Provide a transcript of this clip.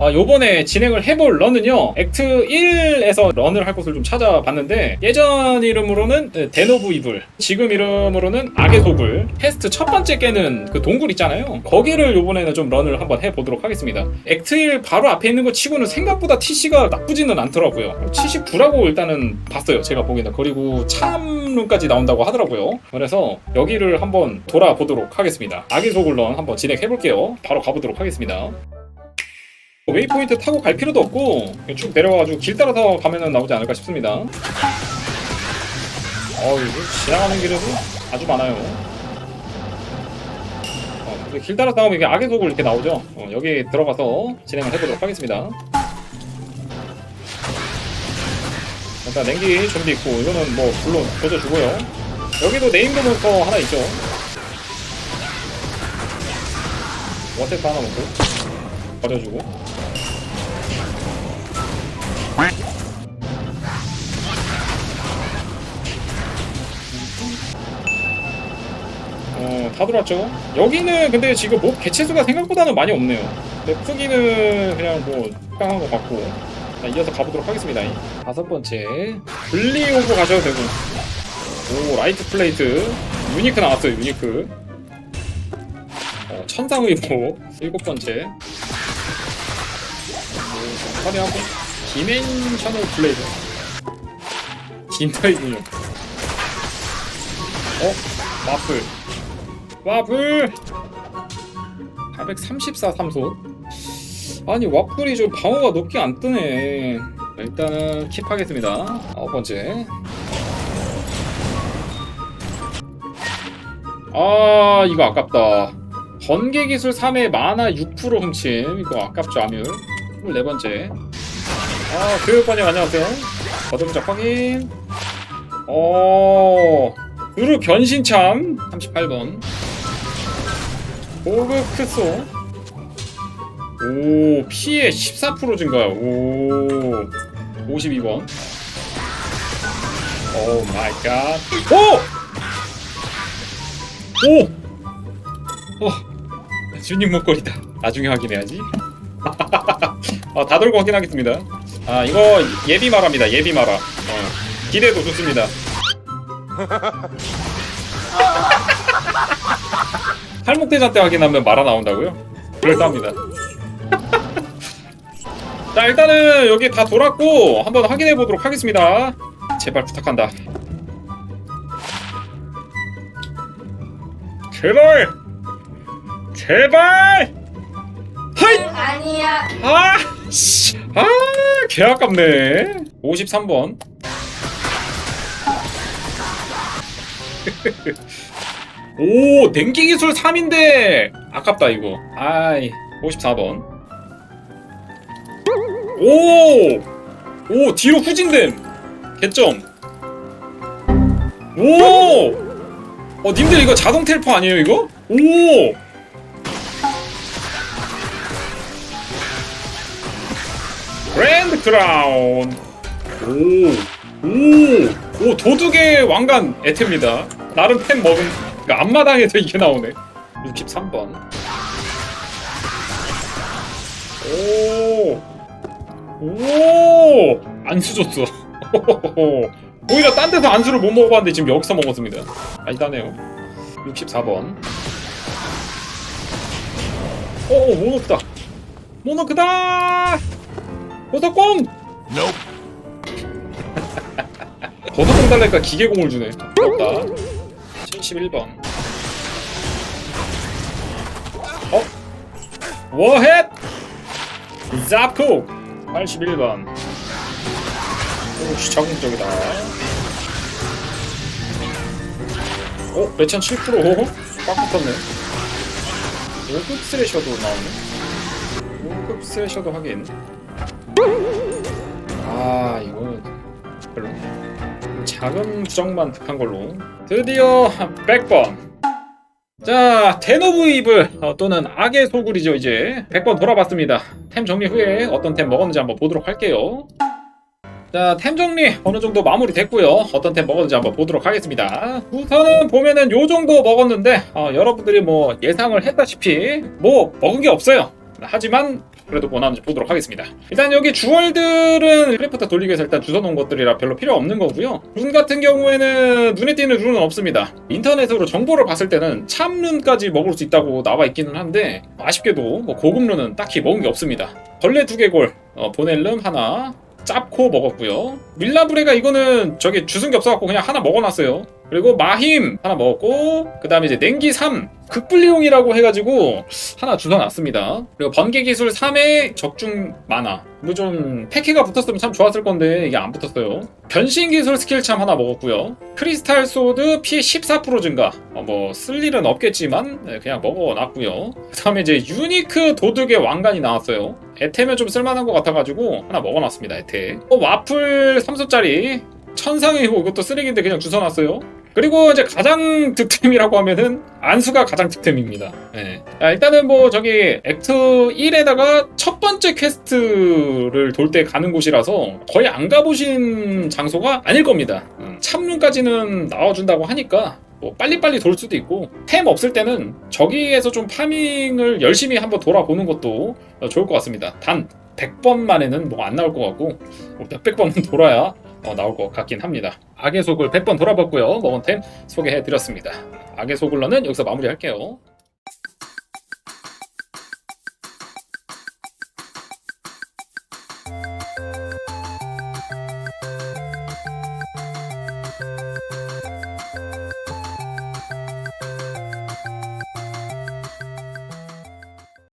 어, 요번에 진행을 해볼 런은요 액트 1에서 런을 할 곳을 좀 찾아봤는데 예전 이름으로는 네, 데노브 이블 지금 이름으로는 악의 소굴 테스트 첫 번째 깨는 그 동굴 있잖아요. 거기를 요번에는 좀 런을 한번 해보도록 하겠습니다. 액트 1 바로 앞에 있는 거 치고는 생각보다 TC가 나쁘지는 않더라고요. 79라고 일단은 봤어요 제가 보기에는. 그리고 참론까지 나온다고 하더라고요. 그래서 여기를 한번 돌아보도록 하겠습니다. 악의 소굴 런 한번 진행해볼게요. 바로 가보도록 하겠습니다 웨이포인트 타고 갈 필요도 없고 쭉 내려와가지고 길 따라서 가면은 나오지 않을까 싶습니다. 어, 이거 지나가는 길에도 아주 많아요. 어, 길 따라서 나오면 이게 악의 속을 이렇게 나오죠. 어, 여기 들어가서 진행을 해보도록 하겠습니다. 일단 냉기 좀비 있고 이거는 뭐 물론 조져주고요. 여기도 네임드 몬스터 하나 있죠. 워테프 하나 먹고 버려주고 어, 다 들어왔죠. 여기는 근데 지금 목 개체수가 생각보다는 많이 없네요. 근데 크기는 그냥 뭐 적당한 것 같고. 자, 이어서 가보도록 하겠습니다. 다섯 번째. 블리 오브 가셔도 되고. 오, 라이트 플레이트. 유니크 나왔어요, 유니크. 어, 천상의복. 일곱 번째. 오, 화려하고. 디멘셔널 블레이드. 긴타이군요. 어? 마플. 와플! 834 삼소. 아니 와플이 좀 방어가 높게 안 뜨네. 일단은 킵하겠습니다. 아홉 번째. 아 이거 아깝다. 번개 기술 3에 마나 6% 훔침. 이거 아깝죠 아뮤. 24번째 아 교육반님 안녕하세요. 거듭작 확인. 어 으르 변신참. 38번. 고급 크소 오 피해 14% 증가 오 52번. 오 마이 갓. 오! 오! 어 주님 목걸이다. 나중에 확인해야지. 아, 다 돌고 확인하겠습니다 아 이거 예비 마라입니다 예비 마라 어, 기대도 좋습니다 팔목대장 때 확인하면 말아 나온다고요? 그럴싸합니다. 자 일단은 여기 다 돌았고 한번 확인해 보도록 하겠습니다. 제발 부탁한다. 제발! 제발! 하이! 아니야. 아! 씨! 아! 개 아깝네. 53번. 오 den기 기술 3인데 아깝다 이거 아이 54번 오! 오 뒤로 후진됨 개점 오! 어 님들 이거 자동 텔포 아니에요 이거? 오! 그랜드 크라운 오! 오! 오 도둑의 왕관 애템입니다 나름 템 먹은 그러니까 앞마당에서 이게 나오네 63번 오! 오! 안수 줬어 오히려 딴 데서 안수를 못 먹어봤는데 지금 여기서 먹었습니다 알다네요 64번 오 모노크다 모노크다 보석공 버섯공 달라니까 기계공을 주네. 부럽다. 71번. 어? 워헷! 잡코! 81번. 오씨 자궁적이다. 어? 매천 7%? 빡 붙었네. 5급 스레셔도 나오네. 5급 스레셔도 하긴 아 이거 별로 작은 부정만 득한 걸로 드디어 100번 자 데노브 이블 어, 또는 악의 소굴이죠 이제 100번 돌아봤습니다 템 정리 후에 어떤 템 먹었는지 한번 보도록 할게요 자, 템 정리 어느 정도 마무리 됐고요. 어떤 템 먹었는지 한번 보도록 하겠습니다. 우선은 보면은 요 정도 먹었는데 어, 여러분들이 뭐 예상을 했다시피 뭐 먹은 게 없어요. 하지만 그래도 뭐 나오는지 보도록 하겠습니다. 일단 여기 주얼들은 크래프트 돌리기 위해서 일단 주워놓은 것들이라 별로 필요 없는 거고요. 룬 같은 경우에는 눈에 띄는 룬은 없습니다. 인터넷으로 정보를 봤을 때는 참룬까지 먹을 수 있다고 나와 있기는 한데 아쉽게도 뭐 고급 룬은 딱히 먹은 게 없습니다. 벌레 두개골, 어, 보넬름 하나, 짭코 먹었고요. 밀라브레가 이거는 저기 주승기 없어갖고 그냥 하나 먹어놨어요. 그리고 마힘 하나 먹었고 그 다음에 이제 냉기 3 극불리용이라고 해가지고 하나 주워놨습니다. 그리고 번개 기술 3에 적중 만화 뭐 좀 패키가 붙었으면 참 좋았을 건데 이게 안 붙었어요. 변신 기술 스킬 참 하나 먹었고요. 크리스탈 소드 피해 14% 증가 어, 뭐쓸 일은 없겠지만 네, 그냥 먹어놨고요. 그 다음에 이제 유니크 도둑의 왕관이 나왔어요. 에테면 좀 쓸만한 것 같아가지고 하나 먹어놨습니다. 에테. 어, 와플 3소짜리 천상의 호 이것도 쓰레기인데 그냥 주워놨어요. 그리고 이제 가장 득템이라고 하면은 안수가 가장 득템입니다. 예. 야, 일단은 뭐 저기 액트 1에다가 첫 번째 퀘스트를 돌 때 가는 곳이라서 거의 안 가보신 장소가 아닐 겁니다. 음, 참눈까지는 나와준다고 하니까 뭐 빨리빨리 돌 수도 있고 템 없을 때는 저기에서 좀 파밍을 열심히 한번 돌아보는 것도 어, 좋을 것 같습니다. 단 100번 만에는 뭐 안 나올 것 같고 뭐 몇백 번은 돌아야 어, 나올 것 같긴 합니다. 악의 속을 100번 돌아봤고요. 먹은 템 소개해드렸습니다. 악의 속을러는 여기서 마무리할게요.